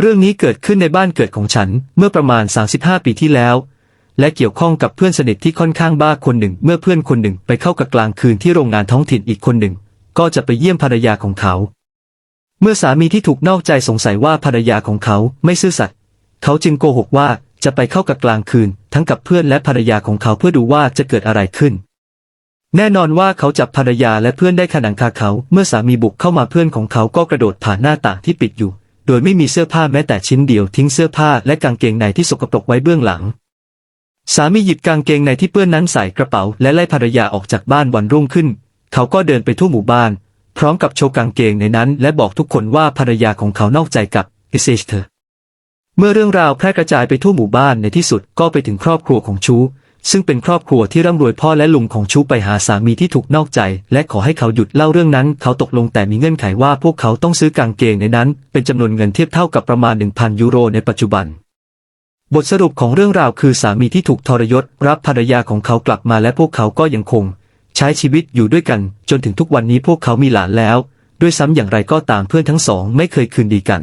เรื่องนี้เกิดขึ้นในบ้านเกิดของฉันเมื่อประมาณ 35 ปีที่แล้ว และเกี่ยวข้องกับเพื่อนสนิทที่ค่อนข้างบ้าคนหนึ่ง เมื่อเพื่อนคนหนึ่งไปเข้ากับกลางคืนที่โรงงานท้องถิ่นอีกคนหนึ่ง ก็จะไปเยี่ยมภรรยาของเขา เมื่อสามีที่ถูกนอกใจสงสัยว่าภรรยาของเขาไม่ซื่อสัตย์เขาจึงโกหกว่าจะไปเข้ากับกลางคืน ทั้งกับเพื่อนและภรรยาของเขาเพื่อดูว่าจะเกิดอะไรขึ้น แน่นอนว่าเขาจับภรรยาและเพื่อนได้ขนังคาเขา เมื่อสามีบุกเข้ามาเพื่อนของเขาก็กระโดดผ่านหน้าต่างที่ปิดอยู่ โดยไม่มีเสื้อผ้าแม้แต่ชิ้นเดียวทิ้งเสื้อผ้าและกางเกงในที่สกปรกไว้เบื้องหลัง สามีหยิบกางเกงในที่เปื้อนนั้นใส่กระเป๋า และไล่ภรรยาออกจากบ้านวันรุ่งขึ้น เขาก็เดินไปทั่วหมู่บ้าน พร้อมกับโชว์กางเกงในนั้น และบอกทุกคนว่าภรรยาของเขานอกใจกับอิเซชเธอเมื่อเรื่องราวแพร่กระจายไปทั่วหมู่บ้านในที่สุดก็ไปถึงครอบครัวของชู ซึ่งเป็นครอบครัวที่ร่ำรวยพ่อและลุงของชูไปหาสามีที่ถูกนอกใจ และขอให้เขาหยุดเล่าเรื่องนั้น เขาตกลงแต่มีเงื่อนไขว่าพวกเขาต้องซื้อกางเกงในนั้น เป็นจำนวนเงินเทียบเท่ากับประมาณ 1,000 ยูโรในปัจจุบัน บทสรุปของเรื่องราวคือสามีที่ถูกทรยศ รับภรรยาของเขากลับมาและพวกเขาก็ยังคง ใช้ชีวิตอยู่ด้วยกัน จนถึงทุกวันนี้พวกเขามีหลานแล้ว ด้วยซ้ำอย่างไรก็ตามเพื่อนทั้งสองไม่เคยคืนดีกัน